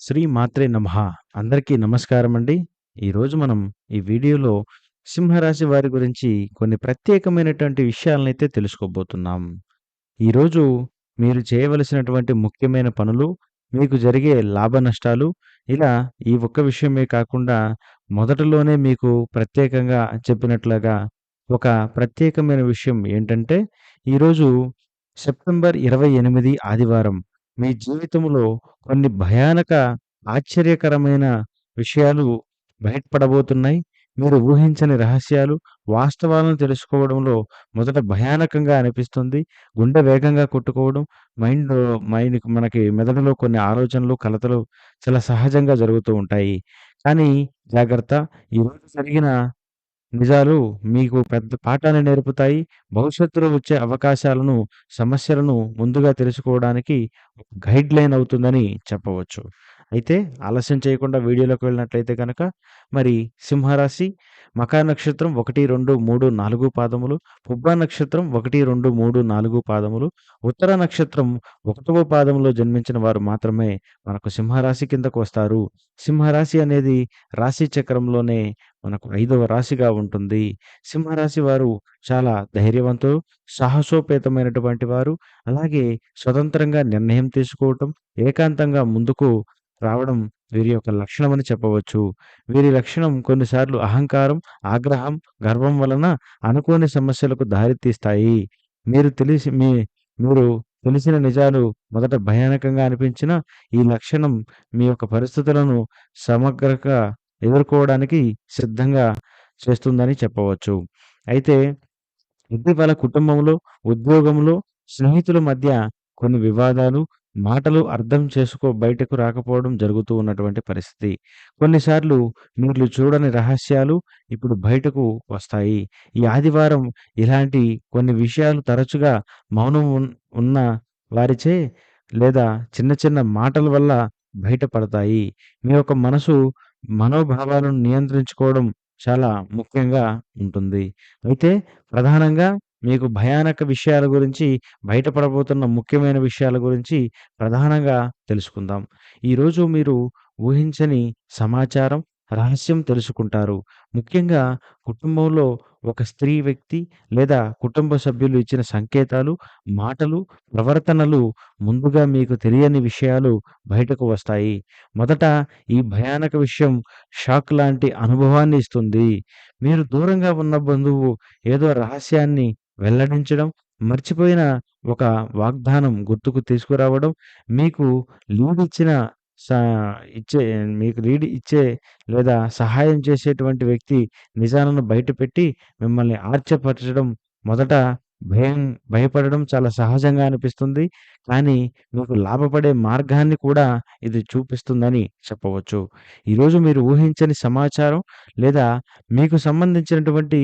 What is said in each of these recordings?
శ్రీ మాత్రే నమః. అందరికీ నమస్కారం అండి. ఈరోజు మనం ఈ వీడియోలో సింహరాశి వారి గురించి కొన్ని ప్రత్యేకమైనటువంటి విషయాలనైతే తెలుసుకోబోతున్నాం. ఈరోజు మీరు చేయవలసినటువంటి ముఖ్యమైన పనులు మీకు జరిగే లాభ నష్టాలు ఇలా ఈ ఒక్క విషయమే కాకుండా మొదటలోనే మీకు ప్రత్యేకంగా చెప్పినట్లుగా ఒక ప్రత్యేకమైన విషయం ఏంటంటే ఈరోజు సెప్టెంబర్ ఇరవై ఎనిమిది ఆదివారం మీ జీవితంలో కొన్ని భయానక ఆశ్చర్యకరమైన విషయాలు బయటపడబోతున్నాయి. మీరు ఊహించని రహస్యాలు వాస్తవాలను తెలుసుకోవడంలో మొదట భయానకంగా అనిపిస్తుంది. గుండె వేగంగా కొట్టుకోవడం మైండ్ మైండ్ మనకి మెదడులో కొన్ని ఆలోచనలు కలతలు చాలా సహజంగా జరుగుతూ ఉంటాయి. కానీ జాగ్రత్త ఈరోజు జరిగిన నిజాలు మీకు పెద్ద పాఠాన్ని నేర్పుతాయి. భవిష్యత్తులో వచ్చే అవకాశాలను సమస్యలను ముందుగా తెలుసుకోవడానికి ఒక గైడ్ లైన్ అవుతుందని చెప్పవచ్చు. అయితే ఆలస్యం చేయకుండా వీడియోలోకి వెళ్ళినట్లయితే కనుక మరి సింహరాశి మకా నక్షత్రం ఒకటి రెండు మూడు నాలుగు పాదములు పుబ్బ నక్షత్రం ఒకటి రెండు మూడు నాలుగు పాదములు ఉత్తర నక్షత్రం ఒకటవ పాదంలో జన్మించిన వారు మాత్రమే మనకు సింహరాశి కిందకు వస్తారు. సింహరాశి అనేది రాశి చక్రంలోనే మనకు ఐదవ రాశిగా ఉంటుంది. సింహరాశి వారు చాలా ధైర్యవంతులు సాహసోపేతమైనటువంటి వారు. అలాగే స్వతంత్రంగా నిర్ణయం తీసుకోవటం ఏకాంతంగా ముందుకు రావడం వీరి యొక్క లక్షణం అని చెప్పవచ్చు. వీరి లక్షణం కొన్నిసార్లు అహంకారం ఆగ్రహం గర్వం వలన అనుకోని సమస్యలకు దారితీస్తాయి. మీరు తెలిసి మీ మీరు తెలిసిన నిజాలు మొదట భయానకంగా అనిపించిన ఈ లక్షణం మీ యొక్క పరిస్థితులను సమగ్రంగా ఎదుర్కోవడానికి సిద్ధంగా చేస్తుందని చెప్పవచ్చు. అయితే ఇటీవల కుటుంబంలో ఉద్యోగంలో స్నేహితుల మధ్య కొన్ని వివాదాలు మాటలు అర్థం చేసుకో బయటకు రాకపోవడం జరుగుతూ ఉన్నటువంటి పరిస్థితి. కొన్నిసార్లు మీరు చూడని రహస్యాలు ఇప్పుడు బయటకు వస్తాయి. ఈ ఆదివారం ఇలాంటి కొన్ని విషయాలు తరచుగా మౌనం ఉన్- ఉన్న వారిచే లేదా చిన్న చిన్న మాటల వల్ల బయటపడతాయి. మీ యొక్క మనసు మనోభావాలను నియంత్రించుకోవడం చాలా ముఖ్యంగా ఉంటుంది. అయితే ప్రధానంగా మీకు భయానక విషయాల గురించి బయటపడబోతున్న ముఖ్యమైన విషయాల గురించి ప్రధానంగా తెలుసుకుందాం. ఈరోజు మీరు ఊహించని సమాచారం రహస్యం తెలుసుకుంటారు. ముఖ్యంగా కుటుంబంలో ఒక స్త్రీ వ్యక్తి లేదా కుటుంబ సభ్యులు ఇచ్చిన సంకేతాలు మాటలు ప్రవర్తనలు ముందుగా మీకు తెలియని విషయాలు బయటకు వస్తాయి. మొదట ఈ భయానక విషయం షాక్ లాంటి అనుభవాన్ని ఇస్తుంది. మీరు దూరంగా ఉన్న బంధువు ఏదో రహస్యాన్ని వెల్లడించడం మర్చిపోయిన ఒక వాగ్దానం గుర్తుకు తీసుకురావడం మీకు లీడ్ ఇచ్చిన ఇచ్చే మీకు లీడ్ ఇచ్చే లేదా సహాయం చేసేటువంటి వ్యక్తి నిజాలను బయటపెట్టి మిమ్మల్ని ఆర్చపరచడం మొదట భయం భయపడడం చాలా సహజంగా అనిపిస్తుంది. కానీ మీకు లాభపడే మార్గాన్ని కూడా ఇది చూపిస్తుందని చెప్పవచ్చు. ఈరోజు మీరు ఊహించని సమాచారం లేదా మీకు సంబంధించినటువంటి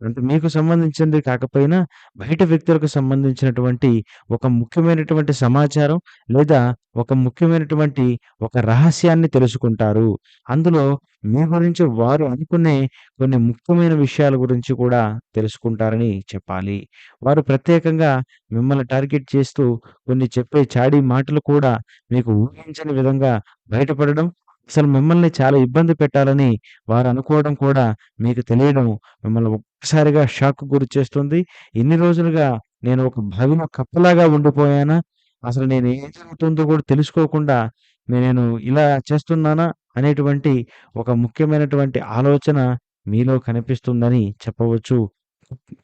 అంటే మీకు సంబంధించింది కాకపోయినా బయట వ్యక్తులకు సంబంధించినటువంటి ఒక ముఖ్యమైనటువంటి సమాచారం లేదా ఒక ముఖ్యమైనటువంటి ఒక రహస్యాన్ని తెలుసుకుంటారు. అందులో మీ గురించి వారు అనుకునే కొన్ని ముఖ్యమైన విషయాల గురించి కూడా తెలుసుకుంటారని చెప్పాలి. వారు ప్రత్యేకంగా మిమ్మల్ని టార్గెట్ చేస్తూ కొన్ని చెప్పే చాడీ మాటలు కూడా మీకు ఊహించని విధంగా బయటపడడం అసలు మిమ్మల్ని చాలా ఇబ్బంది పెట్టాలని వారు అనుకోవడం కూడా మీకు తెలియడం మిమ్మల్ని ఒక్కసారిగా షాక్ గురి చేస్తుంది ఇన్ని రోజులుగా నేను ఒక భవిన కప్పలాగా ఉండిపోయానా? అసలు నేను ఏం జరుగుతుందో కూడా తెలుసుకోకుండా నేను ఇలా చేస్తున్నానా? అనేటువంటి ఒక ముఖ్యమైనటువంటి ఆలోచన మీలో కనిపిస్తుందని చెప్పవచ్చు.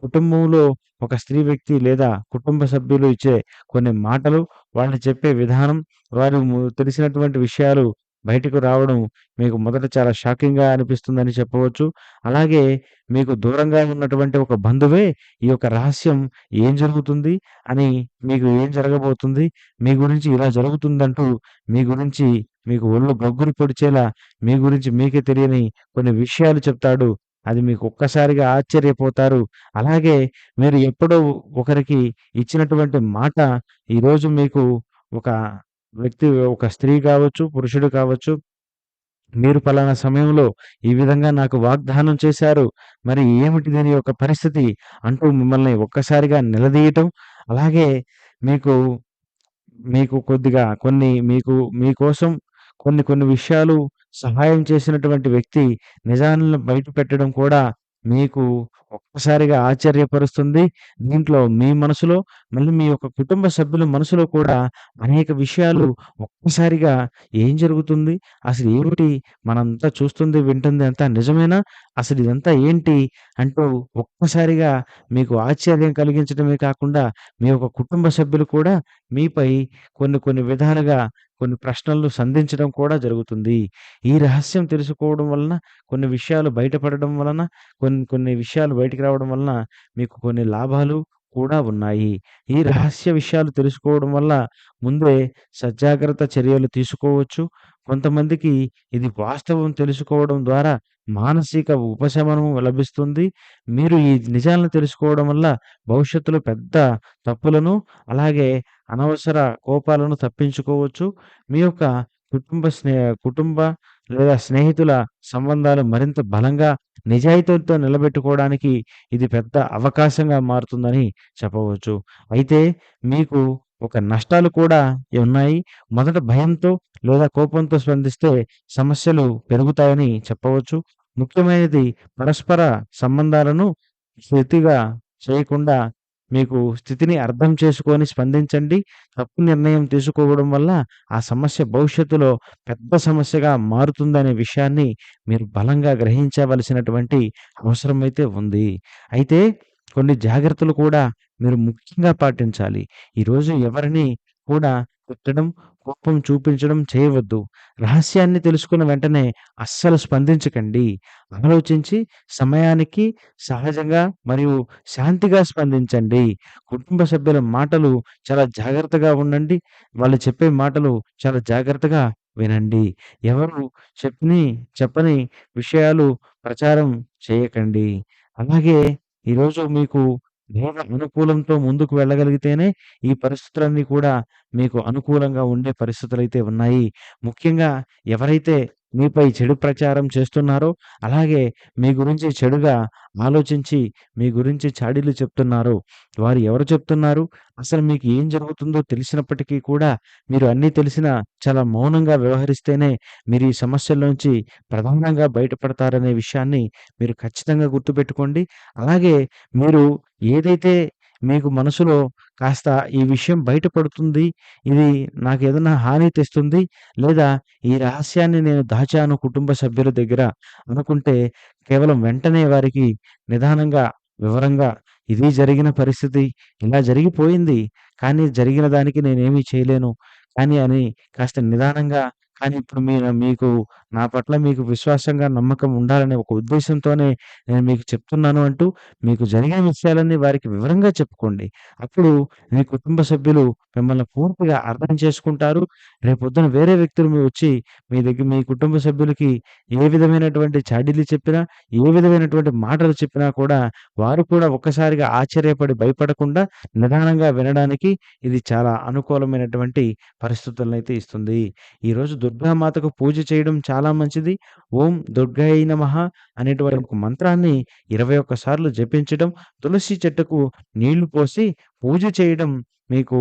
కుటుంబంలో ఒక స్త్రీ వ్యక్తి లేదా కుటుంబ సభ్యులు ఇచ్చే కొన్ని మాటలు వాళ్ళు చెప్పే విధానం వారు తెలిసినటువంటి విషయాలు బయటకు రావడం మీకు మొదట చాలా షాకింగ్గా అనిపిస్తుందని చెప్పవచ్చు. అలాగే మీకు దూరంగా ఉన్నటువంటి ఒక బంధువే ఈ యొక్క రహస్యం ఏం జరుగుతుంది అని మీకు ఏం జరగబోతుంది మీ గురించి ఇలా జరుగుతుందంటూ మీ గురించి మీకు ఒళ్ళు గగ్గురు పొడిచేలా మీ గురించి మీకే తెలియని కొన్ని విషయాలు చెప్తాడు. అది మీకు ఒక్కసారిగా ఆశ్చర్యపోతారు. అలాగే మీరు ఎప్పుడో ఒకరికి ఇచ్చినటువంటి మాట ఈరోజు మీకు ఒక వ్యక్తి ఒక స్త్రీ కావచ్చు పురుషుడు కావచ్చు మీరు పలానా సమయంలో ఈ విధంగా నాకు వాగ్దానం చేశారు. మరి ఏమిటి దీని యొక్క పరిస్థితి? అంటూ మిమ్మల్ని ఒక్కసారిగా నిలదీయటం అలాగే మీకు మీకు కొద్దిగా కొన్ని మీకు మీకోసం కొన్ని కొన్ని విషయాలు సహాయం చేసినటువంటి వ్యక్తి నిజాలను బయటపెట్టడం కూడా మీకు ఒక్కసారిగా ఆశ్చర్యపరుస్తుంది. దీంట్లో మీ మనసులో మళ్ళీ మీ యొక్క కుటుంబ సభ్యుల మనసులో కూడా అనేక విషయాలు ఒక్కసారిగా ఏం జరుగుతుంది? అసలు ఏమిటి? మనంతా చూస్తుంది, వింటుంది అంతా నిజమేనా? అసలు ఇదంతా ఏంటి? అంటూ ఒక్కసారిగా మీకు ఆశ్చర్యం కలిగించడమే కాకుండా మీ యొక్క కుటుంబ సభ్యులు కూడా మీపై కొన్ని కొన్ని విధాలుగా కొన్ని ప్రశ్నలను సంధించడం కూడా జరుగుతుంది. ఈ రహస్యం తెలుసుకోవడం వలన కొన్ని విషయాలు బయటపడడం వలన కొన్ని కొన్ని విషయాలు బయటికి రావడం వలన మీకు కొన్ని లాభాలు కూడా ఉన్నాయి. ఈ రహస్య విషయాలు తెలుసుకోవడం వల్ల ముందే సజాగ్రత్త చర్యలు తీసుకోవచ్చు. కొంతమందికి ఇది వాస్తవం తెలుసుకోవడం ద్వారా మానసిక ఉపశమనం లభిస్తుంది. మీరు ఈ నిజాలను తెలుసుకోవడం వల్ల భవిష్యత్తులో పెద్ద తప్పులను, అలాగే అనవసర కోపాలను తప్పించుకోవచ్చు. మీ యొక్క కుటుంబ స్నే కుటుంబ లేదా స్నేహితుల సంబంధాలు మరింత బలంగా, నిజాయితీతో నిలబెట్టుకోవడానికి ఇది పెద్ద అవకాశంగా మారుతుందని చెప్పవచ్చు. అయితే మీకు ఒక నష్టాలు కూడా ఉన్నాయి. మొదట భయంతో లేదా కోపంతో స్పందిస్తే సమస్యలు పెరుగుతాయని చెప్పవచ్చు. ముఖ్యమైనది పరస్పర సంబంధాలను శృతిగా చేయకుండా మీకు స్థితిని అర్థం చేసుకొని స్పందించండి. తప్పు నిర్ణయం తీసుకోవడం వల్ల ఆ సమస్య భవిష్యత్తులో పెద్ద సమస్యగా మారుతుందనే విషయాన్ని మీరు బలంగా గ్రహించవలసినటువంటి అవసరమైతే ఉంది. అయితే కొన్ని జాగ్రత్తలు కూడా మీరు ముఖ్యంగా పాటించాలి. ఈరోజు ఎవరిని కూడా తిట్టడం, కోపం చూపించడం చేయవద్దు. రహస్యాన్ని తెలుసుకున్న వెంటనే అస్సలు స్పందించకండి. ఆలోచించి సమయానికి సహజంగా మరియు శాంతిగా స్పందించండి. కుటుంబ సభ్యుల మాటలు చాలా జాగ్రత్తగా ఉండండి. వాళ్ళు చెప్పే మాటలు చాలా జాగ్రత్తగా వినండి. ఎవరు చెప్పని చెప్పని విషయాలు ప్రచారం చేయకండి. అలాగే ఈరోజు మీకు దైవ అనుకూలంతో ముందుకు వెళ్ళగలిగితేనే ఈ పరిస్థితులన్నీ కూడా మీకు అనుకూలంగా ఉండే పరిస్థితులు అయితే ఉన్నాయి. ముఖ్యంగా ఎవరైతే మీపై చెడు ప్రచారం చేస్తున్నారో, అలాగే మీ గురించి చెడుగా ఆలోచించి మీ గురించి చాడీలు చెప్తున్నారో, వారు ఎవరు చెప్తున్నారు? అసలు మీకు ఏం జరుగుతుందో తెలిసినప్పటికీ కూడా మీరు అన్నీ తెలిసినా చాలా మౌనంగా వ్యవహరిస్తేనే మీరు ఈ సమస్యల్లోంచి ప్రధానంగా బయటపడతారనే విషయాన్ని మీరు ఖచ్చితంగా గుర్తుపెట్టుకోండి. అలాగే మీరు ఏదైతే మీకు మనసులో కాస్త ఈ విషయం బయటపడుతుంది. ఇది నాకు ఏదైనా హాని తెస్తుంది. లేదా ఈ రహస్యాన్ని నేను దాచాను కుటుంబ సభ్యుల దగ్గర అనుకుంటే కేవలం వెంటనే వారికి నిదానంగా, వివరంగా ఇది జరిగిన పరిస్థితి. ఇలా జరిగిపోయింది. కానీ జరిగిన దానికి నేనేమీ చేయలేను. కానీ అని కాస్త నిదానంగా కానీ ఇప్పుడు మీరు మీకు నా పట్ల మీకు విశ్వాసంగా, నమ్మకం ఉండాలనే ఒక ఉద్దేశంతోనే నేను మీకు చెప్తున్నాను అంటూ మీకు జరిగిన విషయాలన్నీ వారికి వివరంగా చెప్పుకోండి. అప్పుడు మీ కుటుంబ సభ్యులు మిమ్మల్ని పూర్తిగా అర్థం చేసుకుంటారు. రేపొద్దున వేరే వ్యక్తులు మీ వచ్చి మీ దగ్గర మీ కుటుంబ సభ్యులకి ఏ విధమైనటువంటి చాడీలు చెప్పినా, ఏ విధమైనటువంటి మాటలు చెప్పినా కూడా వారు కూడా ఒక్కసారిగా ఆశ్చర్యపడి భయపడకుండా నిదానంగా వినడానికి ఇది చాలా అనుకూలమైనటువంటి పరిస్థితులనైతే ఇస్తుంది. ఈరోజు దుర్గామాతకు పూజ చేయడం చాలా మంచిది. ఓం దుర్గాయ నమః అనేటువంటి ఒక మంత్రాన్ని ఇరవై ఒక్కసార్లు జపించడం, తులసి చెట్టుకు నీళ్ళు పోసి పూజ చేయడం మీకు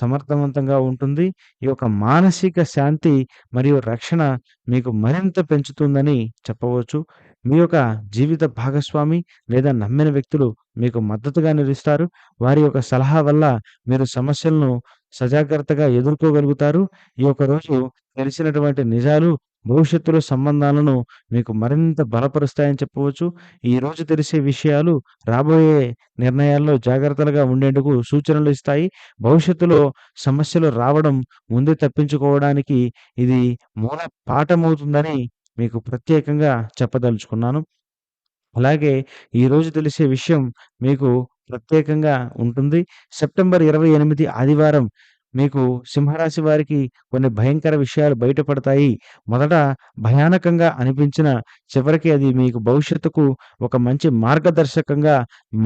సమర్థవంతంగా ఉంటుంది. ఈ యొక్క మానసిక శాంతి మరియు రక్షణ మీకు మరింత పెంచుతుందని చెప్పవచ్చు. మీ యొక్క జీవిత భాగస్వామి లేదా నమ్మిన వ్యక్తులు మీకు మద్దతుగా నిలుస్తారు. వారి యొక్క సలహా వల్ల మీరు సమస్యలను సజాగ్రత్తగా ఎదుర్కోగలుగుతారు. ఈ యొక్క రోజు తెలిసినటువంటి నిజాలు భవిష్యత్తులో సంబంధాలను మీకు మరింత బలపరుస్తాయని చెప్పవచ్చు. ఈరోజు తెలిసే విషయాలు రాబోయే నిర్ణయాల్లో జాగ్రత్తలుగా ఉండేందుకు సూచనలు ఇస్తాయి. భవిష్యత్తులో సమస్యలు రావడం ముందే తప్పించుకోవడానికి ఇది మూల పాఠమవుతుందని మీకు ప్రత్యేకంగా చెప్పదలుచుకున్నాను. అలాగే ఈరోజు తెలిసే విషయం మీకు ప్రత్యేకంగా ఉంటుంది. సెప్టెంబర్ 28 ఆదివారం మీకు సింహరాశి వారికి కొన్ని భయంకర విషయాలు బయటపడతాయి. మొదట భయానకంగా అనిపించిన చివరికి అది మీకు భవిష్యత్తుకు ఒక మంచి మార్గదర్శకంగా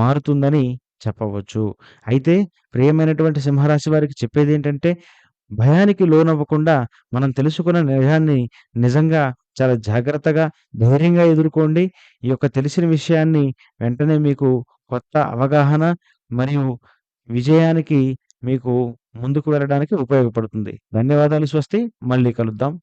మారుతుందని చెప్పవచ్చు. అయితే ప్రియమైనటువంటి సింహరాశి వారికి చెప్పేది ఏంటంటే భయానికి లోనవ్వకుండా మనం తెలుసుకున్న నిజాన్ని నిజంగా చాలా జాగ్రత్తగా, ధైర్యంగా ఎదుర్కోండి. ఈ యొక్క తెలిసిన విషయాన్ని వెంటనే మీకు కొత్త అవగాహన మరియు విజయానికి మీకు ముందుకు వెళ్ళడానికి ఉపయోగపడుతుంది. ధన్యవాదాలు స్వస్తి. మళ్ళీ కలుద్దాం.